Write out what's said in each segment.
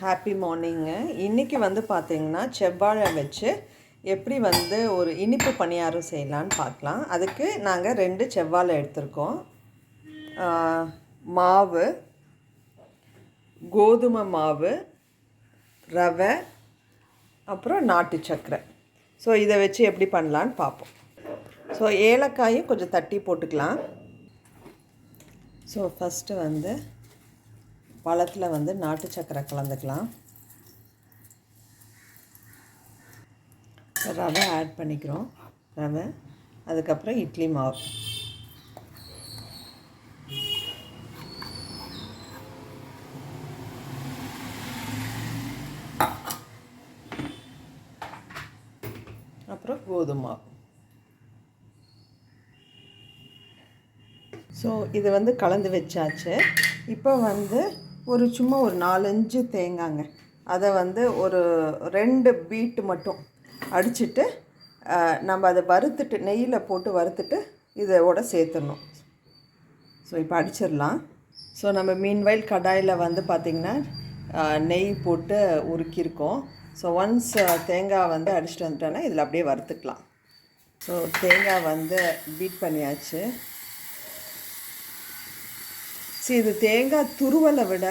Happy morning இன்றைக்கி வந்து பார்த்திங்கன்னா செவ்வாழை வச்சு எப்படி வந்து ஒரு இனிப்பு பணியாரம் செய்யலான்னு பார்க்கலாம் அதுக்கு நாங்கள் ரெண்டு செவ்வாழை எடுத்திருக்கோம். மாவு கோதுமை மாவு ரவை அப்புறம் நாட்டு சர்க்கரை. ஸோ இதை வச்சு எப்படி பண்ணலான்னு பார்ப்போம் ஸோ ஏலக்காயும் கொஞ்சம் தட்டி போட்டுக்கலாம். ஸோ ஃபஸ்ட்டு வந்து பழத்தில் வந்து நாட்டு சக்கரை கலந்துக்கலாம். ரவை ஆட் பண்ணிக்கிறோம். ரவை அதுக்கப்புறம் இட்லி மாவு. அப்புறம் கோதுமை. மாவு ஸோ இது வந்து கலந்து வச்சாச்சு. இப்போ வந்து ஒரு சும்மா ஒரு நாலஞ்சு தேங்காங்க. அதை வந்து ஒரு ரெண்டு பீட்டு மட்டும் அடிச்சுட்டு நம்ம அதை வறுத்துட்டு நெய்யில் போட்டு வறுத்துட்டு இதோட சேர்த்துடணும். ஸோ இப்போ அடிச்சிடலாம். ஸோ நம்ம மீன்வயல் கடாயில் வந்து பார்த்திங்கன்னா நெய் போட்டு உருக்கியிருக்கோம். ஸோ ஒன்ஸ் தேங்காய் வந்து அடிச்சிட்டு வந்துட்டோன்னா இதில் அப்படியே வறுத்துக்கலாம். ஸோ தேங்காய் வந்து பீட் பண்ணியாச்சு. ஸோ இது தேங்காய் துருவலை விட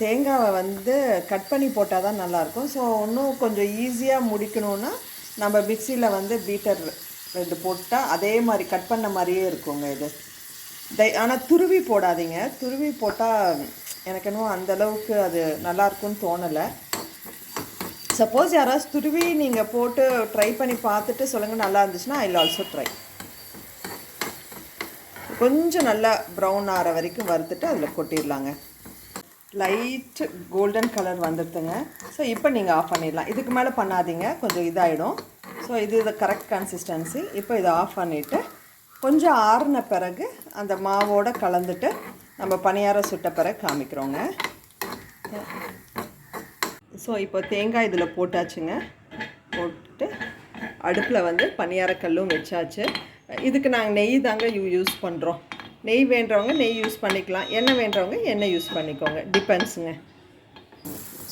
தேங்காவை வந்து கட் பண்ணி போட்டால் தான் நல்லாயிருக்கும். ஸோ இன்னும் கொஞ்சம் ஈஸியாக முடிக்கணுன்னா நம்ம மிக்சியில் வந்து பீட்டர் ரெண்டு போட்டால் அதே மாதிரி கட் பண்ண மாதிரியே இருக்குங்க இது. தை ஆனால் துருவி போடாதீங்க. துருவி போட்டால் எனக்கு என்னவோ அந்த அளவுக்கு அது நல்லாயிருக்குன்னு தோணலை. சப்போஸ் யாராவது துருவி நீங்கள் போட்டு ட்ரை பண்ணி பார்த்துட்டு சொல்லுங்கள் நல்லா இருந்துச்சுன்னா ஐ ஆல்சோ ட்ரை கொஞ்சம் நல்லா ப்ரௌன் ஆகிற வரைக்கும் வறுத்துட்டு அதில் கொட்டிடலாங்க. லைட் கோல்டன் கலர் வந்துடுதுங்க ஸோ இப்போ நீங்கள் ஆஃப் பண்ணிடலாம். இதுக்கு மேலே பண்ணாதீங்க. கொஞ்சம் இதாகிடும் ஸோ இது இது கரெக்ட் கன்சிஸ்டன்சி இப்போ இதை ஆஃப் பண்ணிவிட்டு கொஞ்சம் ஆறின பிறகு அந்த மாவோட கலந்துட்டு நம்ம பணியாரம் சுட்ட பிறகு காமிக்கிறோங்க. ஸோ இப்போ தேங்காய் இதில் போட்டாச்சுங்க. போட்டுட்டு அடுப்பில் வந்து பணியாரக்கல்லும் வச்சாச்சு. இதுக்கு நாங்கள் நெய் தாங்க யூ யூஸ் பண்ணுறோம் நெய் வேண்டவங்க நெய் யூஸ் பண்ணிக்கலாம். எண்ணெய் வேண்டவங்க எண்ணெய் யூஸ் பண்ணிக்கோங்க. டிபெண்ட்ஸுங்க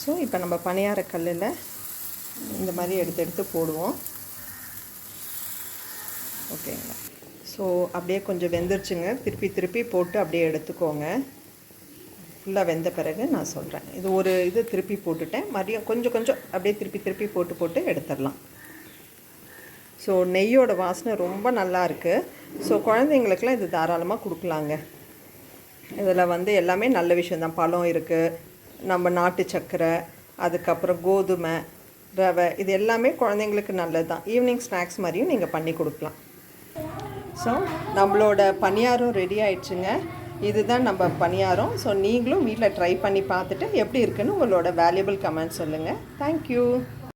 ஸோ இப்போ நம்ம பணியார கல்லில் இந்த மாதிரி எடுத்து எடுத்து போடுவோம். ஓகேங்களா ஸோ அப்படியே கொஞ்சம் வெந்துருச்சுங்க. திருப்பி திருப்பி போட்டு அப்படியே எடுத்துக்கோங்க. ஃபுல்லாக வெந்த பிறகு நான் சொல்கிறேன் இது ஒரு இது திருப்பி போட்டுட்டேன். மறுபடியும் கொஞ்சம் கொஞ்சம் அப்படியே திருப்பி திருப்பி போட்டு போட்டு எடுத்துடலாம். ஸோ நெய்யோட வாசனை ரொம்ப நல்லா இருக்குது ஸோ குழந்தைங்களுக்குலாம் இது தாராளமாக கொடுக்கலாங்க. இதில் வந்து எல்லாமே நல்ல விஷயந்தான் பழம் இருக்குது நம்ம நாட்டு சர்க்கரை அதுக்கப்புறம் கோதுமை ரவை இது எல்லாமே குழந்தைங்களுக்கு நல்லது தான். ஈவினிங் ஸ்நாக்ஸ் மாதிரியும் நீங்கள் பண்ணி கொடுக்கலாம். ஸோ நம்மளோட பணியாரம் ரெடி ஆயிடுச்சுங்க. இதுதான் நம்ம பணியாரம். ஸோ நீங்களும் வீட்டில் ட்ரை பண்ணி பார்த்துட்டு எப்படி இருக்குன்னு உங்களோட வேல்யூபிள் கமெண்ட் சொல்லுங்கள் தேங்க்யூ